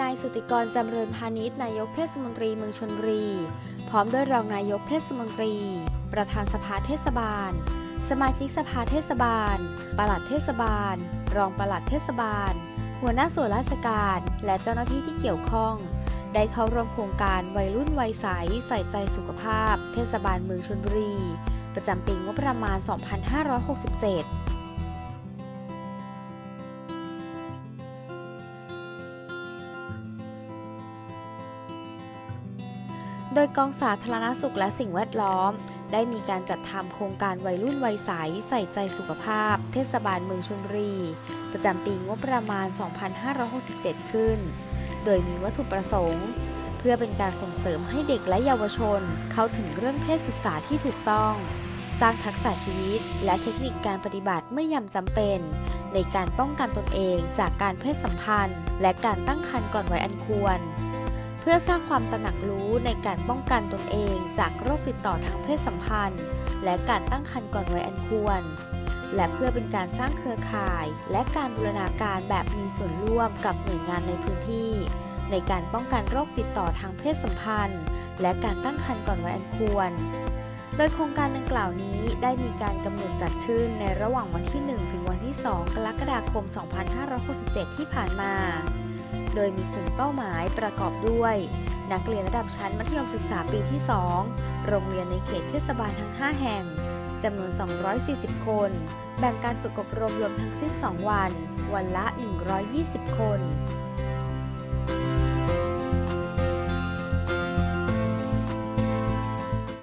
นายสุติกรจำเริญพาณิชย์นายกเทศมนตรีเมืองชนบุรี พร้อมด้วยรองนายกเทศมนตรี ประธานสภาเทศบาล สมาชิกสภาเทศบาล ปลัดเทศบาล รองปลัดเทศบาล หัวหน้าส่วนราชการ และเจ้าหน้าที่ที่เกี่ยวข้อง ได้เข้าร่วมโครงการวัยรุ่นวัยใสใส่ใจสุขภาพ เทศบาลเมืองชนบุรี ประจำปีงบประมาณ 2567 โดยกองสาธารณสุขและสิ่งแวดล้อม ได้มีการจัดทำโครงการวัยรุ่นวัยใสใส่ใจสุขภาพ เทศบาลเมืองชลบุรี ประจำปีงบประมาณ 2567 ขึ้น โดยมีวัตถุประสงค์ เพื่อเป็นการส่งเสริมให้เด็กและเยาวชน เข้าถึงเรื่องเพศศึกษาที่ถูกต้อง สร้างทักษะชีวิต และเทคนิคการปฏิบัติเมื่อยามจำเป็น ในการป้องกันตนเองจากการเพศสัมพันธ์ และการตั้งครรภ์ก่อนวัยอันควร เพื่อสร้างความตระหนักรู้ในการป้องกันตนเองจากโรคติดต่อทางเพศสัมพันธ์ และการตั้งครรภ์ก่อนวัยอันควร และเพื่อเป็นการสร้างเครือข่าย และการบูรณาการแบบมีส่วนร่วมกับหน่วยงานในพื้นที่ ในการป้องกันโรคติดต่อทางเพศสัมพันธ์ และการตั้งครรภ์ก่อนวัยอันควร โดยโครงการดังกล่าวนี้ได้มีการกำหนดจัดขึ้นในระหว่างวันที่ 1 ถึงวันที่ 2 กรกฎาคม 2567 ที่ผ่านมา โดยมีกลุ่มเป้าหมายประกอบด้วย นักเรียนระดับชั้นมัธยมศึกษาปีที่ 2 โรงเรียนในเขตเทศบาลทั้ง 5 แห่งจำนวน 240 คน แบ่งการฝึกอบรมรวมทั้งสิ้น 2 วัน วันละ 120 คน